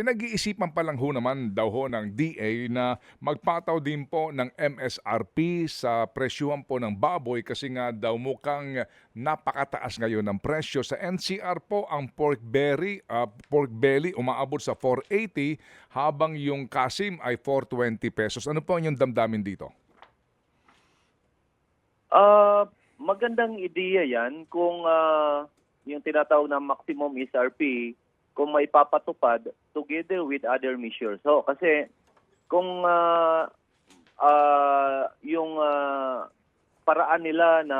pinag-iisipan pa lang ho naman daw ho ng DA na magpataw din po ng MSRP sa presyuhan po ng baboy kasi nga daw mukhang napakataas ngayon ng presyo. Sa NCR po ang pork belly, ah, pork belly umaabot sa 480 habang yung kasim ay 420 pesos. Ano po ang inyong damdamin dito? Ah, magandang ideya 'yan kung ah, yung tinatawag na maximum SRP kung may papatupad together with other measures. So kasi kung ah, ah, yung ah, paraan nila na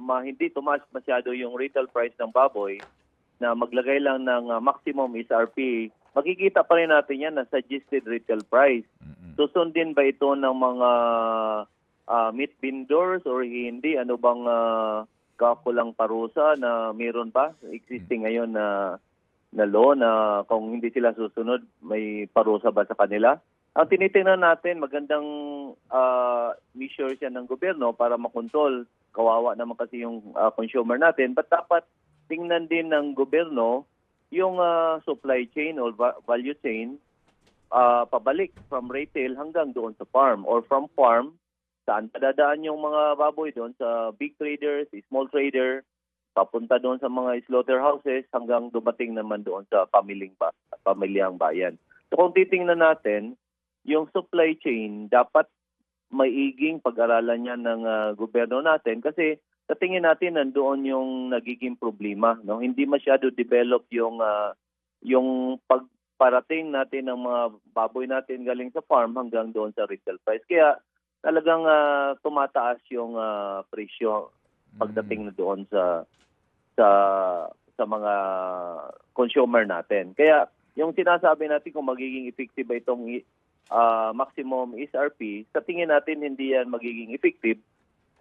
ma, hindi tumaas masyado yung retail price ng baboy na maglagay lang ng ah, maximum SRP, makikita pa rin natin yan na suggested retail price. Susundin ba ito ng mga ah, meat vendors or hindi? Ano bang uh, kakulang parusa na meron pa existing ngayon na na law na kung hindi sila susunod, may parusa ba sa kanila? Ang tinitingnan natin, magandang uh, measures yan ng gobyerno para makontrol. Kawawa naman kasi yung ah, consumer natin. But dapat tingnan din ng gobyerno yung ah, supply chain or va- value chain ah, pabalik from retail hanggang doon sa farm or from farm saan padadaan yung mga baboy doon sa big traders, small trader, papunta doon sa mga slaughterhouses hanggang dumating naman doon sa pamilyang, ba- pamilyang bayan. So kung titingnan natin, yung supply chain dapat maiging pag-aralan niya ng ah, gobyerno natin kasi sa tingin natin nandoon yung nagiging problema no? Hindi masyado develop yung ah, yung pagparating natin ng mga baboy natin galing sa farm hanggang doon sa retail price. Kaya talagang ah, tumataas yung ah, presyo pagdating na doon sa sa sa mga consumer natin. Kaya yung sinasabi natin kung magiging effective ba itong ah, maximum SRP, sa tingin natin hindi yan magiging effective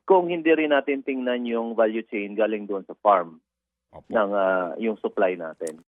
kung hindi rin natin tingnan yung value chain galing doon sa farm Opo. ng ah, yung supply natin.